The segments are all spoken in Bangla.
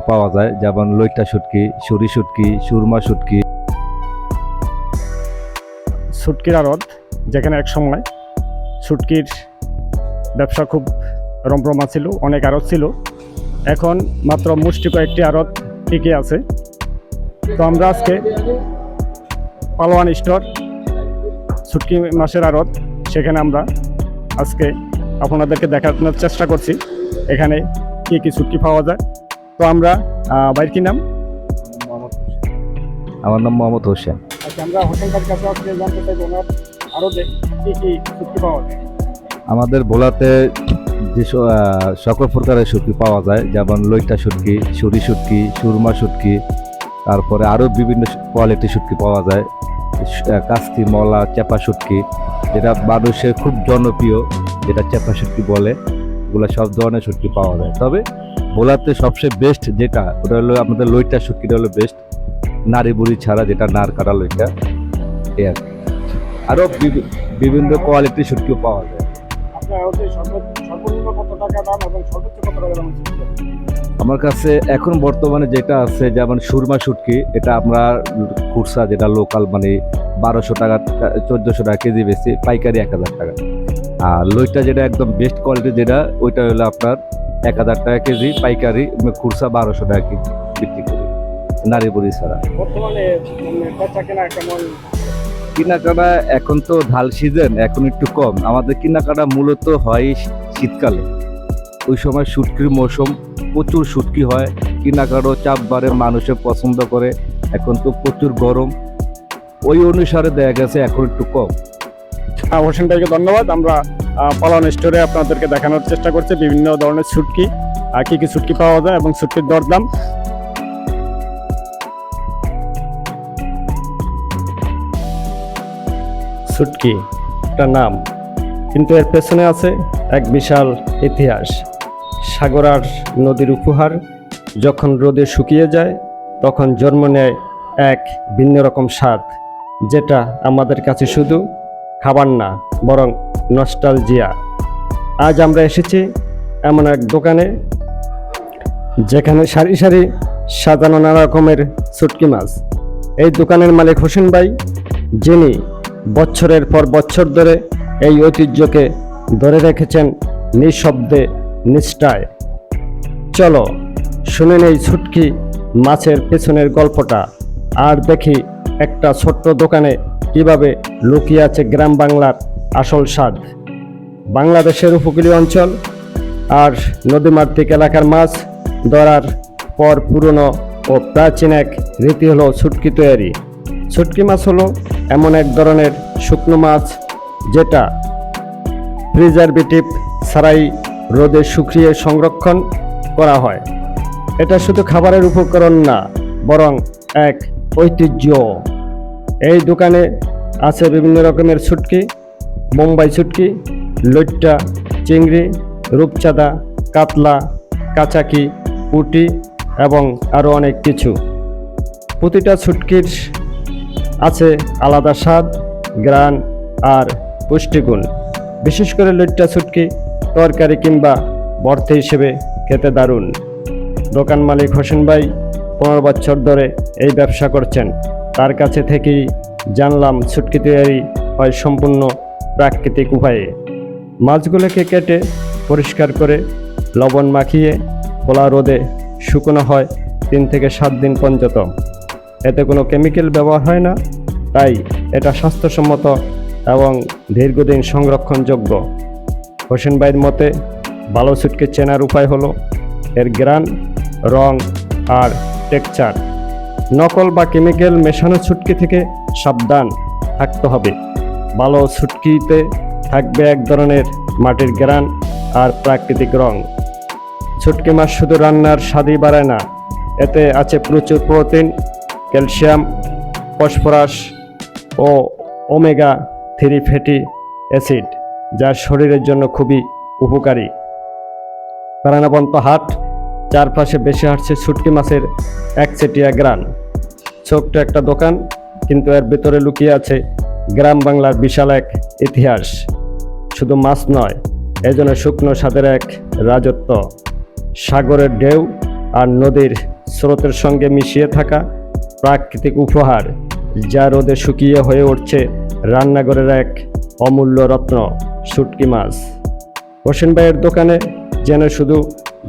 পাওয়া যায়। যেমন লইটা শুটকি, সুরি শুটকি, সুরমা শুটকি। শুটকির আড়ত যেখানে এক সময় শুটকির ব্যবসা খুব রমরমা ছিল, অনেক আড়ত ছিল। এখন মাত্র মুষ্টি কয়েকটি আড়ত টিকে আছে। তো আমরা আজকে পালোয়ান স্টোর শুটকি মাসের আড়ত সেখানে আমরা আজকে আপনাদেরকে দেখানোর চেষ্টা করছি, এখানে কী কী শুটকি পাওয়া যায়। তো আমরা বাইর কি নাম? আমার নাম মোহাম্মদ হোসেন। আচ্ছা আমরা কাছে আজকে জানতে চাইব ওনার আরও কী কী শুটকি পাওয়া যায়? আমাদের ভোলাতে যে সকল প্রকারের শুটকি পাওয়া যায় যেমন লইটা শুটকি সুরি শুটকি সুরমা শুটকি তারপরে আরও বিভিন্ন কোয়ালিটির শুটকি পাওয়া যায়। কাস্তি মলা চেপা শুটকি যেটা মানুষের খুব জনপ্রিয় যেটা চেপা শুটকি বলে ওগুলো সব ধরনের শুটকি পাওয়া যায়। তবে ভোলাতে সবচেয়ে বেস্ট যেটা ওটা হলো আমাদের লইটা শুটকিটা হলো বেস্ট নারী বুড়ি ছাড়া যেটা নার কাটা লইটা এই আর। আরও বিভি- বিভিন্ন কোয়ালিটির শুটকিও পাওয়া যায়। আমার কাছে এখন বর্তমানে যেটা আছে যেমন সুরমা শুটকি এটা আমরা খুরসা যেটা লোকাল মানে বারোশো টাকা চোদ্দোশো টাকা কেজি বেশি পাইকারি এক হাজার টাকা। আর লইটা যেটা একদম বেস্ট কোয়ালিটি যেটা ওইটা হলো আপনার এক হাজার টাকা কেজি পাইকারি খুরসা বারোশো টাকা কেজি বিক্রি করি নারী বুড়ি ছাড়া। বর্তমানে মানে কেনা কেমন? কেনাকাটা এখন তো ঢাল সিজন এখন একটু কম। আমাদের কেনাকাটা মূলত হয় শীতকালে। ওই সময় শুটকির মৌসুম প্রচুর শুটকি হয় কেনাকাটাও চাপ বাড়ে মানুষে পছন্দ করে এখন তো প্রচুর গরম। ওই অনুসারে দেখা গেছে এখন একটু কম। হোসেন ভাইকে ধন্যবাদ আমরা পালন স্টোরে আপনাদেরকে দেখানোর চেষ্টা করছে। বিভিন্ন ধরনের আর কী কি শুটকি পাওয়া যায় এবং শুটকির দরদাম। শুটকি একটা নাম, কিন্তু এর পেছনে আছে এক বিশাল ইতিহাস। সাগর আর নদীর উপহার, যখন রোদে শুকিয়ে যায়, তখন জন্ম নেয় এক ভিন্ন রকম স্বাদ, যেটা আমাদের কাছে শুধু খাবার না, বরং নস্টালজিয়া আজ আমরা এসেছি এমন এক দোকানে, যেখানে সারি সারি সাজানো নানা রকমের শুটকি মাছ। এই দোকানের মালিক হোসেন ভাই, যিনি বছরের পর বছর ধরে এই ঐতিহ্যকে ধরে রেখেছেন নিঃশব্দে নিষ্ঠায়। চলো শুনে নেই ছুটকি মাছের পেছনের গল্পটা। আর দেখি একটা ছোট্ট দোকানে কীভাবে লুকিয়ে আছে গ্রাম বাংলার আসল স্বাদ, বাংলাদেশের উপকূলীয় অঞ্চল আর নদীমাতৃক এলাকার মাছ ধরার পর পুরনো ও প্রাচীন এক রীতি হলো ছুটকি তৈরি। ছুটকি মাছ হলো এমন এক ধরনের শুকনো মাছ যেটা প্রিজারভেটিভ ছাড়াই রোদে শুকিয়ে সংরক্ষণ করা হয়। এটা শুধু খাবারের উপকরণ না, বরং এক ঐতিহ্য। এই দোকানে আছে বিভিন্ন রকমের ছুটকি। বোম্বাই ছুটকি, লইট্টা, চিংড়ি, রূপচাঁদা, কাতলা, কাচাকি, পুটি এবং আরও অনেক কিছু। প্রতিটা ছুটকির আছে আলাদা স্বাদ, গ্রান আর পুষ্টিগুণ। বিশেষ করে লইট্টা ছুটকি তরকারি কিংবা ভর্তি হিসেবে খেতে দারুণ। দোকান মালিক হোসেন ভাই পনেরো বছর ধরে এই ব্যবসা করছেন। তার কাছে থেকেই জানলাম ছুটকি তৈরি হয় সম্পূর্ণ প্রাকৃতিক উপায়ে মাছগুলোকে কেটে পরিষ্কার করে লবণ মাখিয়ে খোলা রোদে শুকনো হয় তিন থেকে সাত দিন পর্যন্ত। এতে কোনো কেমিক্যাল ব্যবহার হয় না, তাই এটা স্বাস্থ্যসম্মত এবং দীর্ঘদিন সংরক্ষণযোগ্য। হোসেন ভাইয়ের মতে, ভালো ছুটকে চেনার উপায় হলো এর গ্রান, রং আর টেক্সচার। নকল বা কেমিক্যাল মেশানো ছুটকি থেকে সাবধান থাকতে হবে। ভালো ছুটকিতে থাকবে এক ধরনের মাটির গ্রান আর প্রাকৃতিক রং। ছুটকি মাছ শুধু রান্নার স্বাদই বাড়ায় না, এতে আছে প্রচুর প্রোটিন, ক্যালসিয়াম, ফসফরাস ও ওমেগা থ্রি ফ্যাটি অ্যাসিড, যা শরীরের জন্য খুবই উপকারী। প্রাণবন্ত হাট, চারপাশে বেশি হাঁটছে ছুটকি মাছের একচেটিয়া গ্রান ছোট্ট একটা দোকান, কিন্তু এর ভেতরে লুকিয়ে আছে গ্রাম বাংলার বিশাল এক ইতিহাস। শুধু মাছ নয়, এজন্য শুকনো স্বাদের এক রাজত্ব। সাগরের ঢেউ আর নদীর স্রোতের সঙ্গে মিশিয়ে থাকা প্রাকৃতিক উপহার, যা রোদে শুকিয়ে হয়ে উঠছে রান্নাঘরের এক অমূল্য রত্ন, শুটকি মাছ। হোসেন ভাইয়ের দোকানে যেন শুধু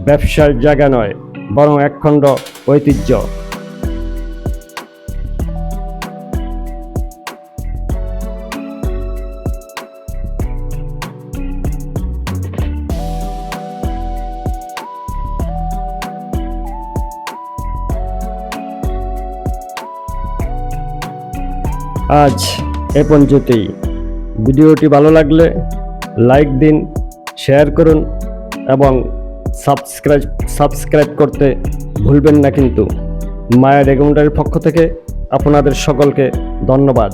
ব্যবসার জায়গা নয়, বরং একখণ্ড ঐতিহ্য। আজ এ পর্যন্তই। ভিডিওটি ভালো লাগলে লাইক দিন, শেয়ার করুন এবং সাবস্ক্রাইব সাবস্ক্রাইব করতে ভুলবেন না কিন্তু। মায়া রেগুন্ডারের পক্ষ থেকে আপনাদের সকলকে ধন্যবাদ।